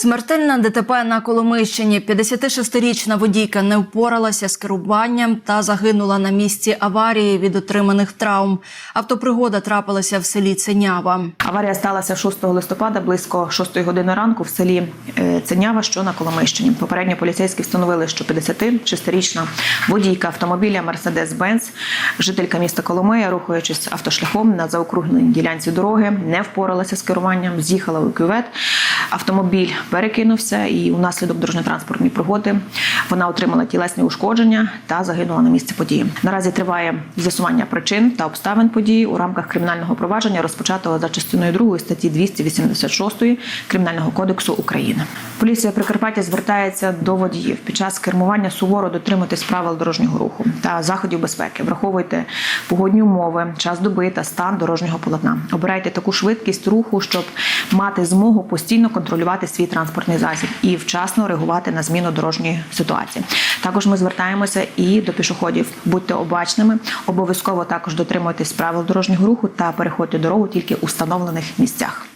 Смертельна ДТП на Коломийщині. 56-річна водійка не впоралася з керуванням та загинула на місці аварії від отриманих травм. Автопригода трапилася в селі Ценява. Аварія сталася 6 листопада близько 6 години ранку в селі е, Ценява, що на Коломийщині. Попередньо поліцейські встановили, що 56-річна водійка автомобіля Mercedes-Benz, жителька міста Коломия, рухаючись автошляхом на заокругленій ділянці дороги, не впоралася з керуванням, з'їхала у кювет. Автомобіль перекинувся, і унаслідок дорожньо-транспортної пригоди вона отримала тілесні ушкодження та загинула на місці події. Наразі триває з'ясування причин та обставин події у рамках кримінального провадження, розпочатого за частиною 2 статті 286 Кримінального кодексу України. Поліція Прикарпаття звертається до водіїв під час кермування суворо дотримуватись правил дорожнього руху та заходів безпеки. Враховуйте погодні умови, час доби та стан дорожнього полотна. Обирайте таку швидкість руху, щоб мати змогу постійно контролювати свій транспортний засіб і вчасно реагувати на зміну дорожньої ситуації. Також ми звертаємося і до пішоходів. Будьте обачними, обов'язково також дотримуйтесь правил дорожнього руху та переходьте дорогу тільки у встановлених місцях.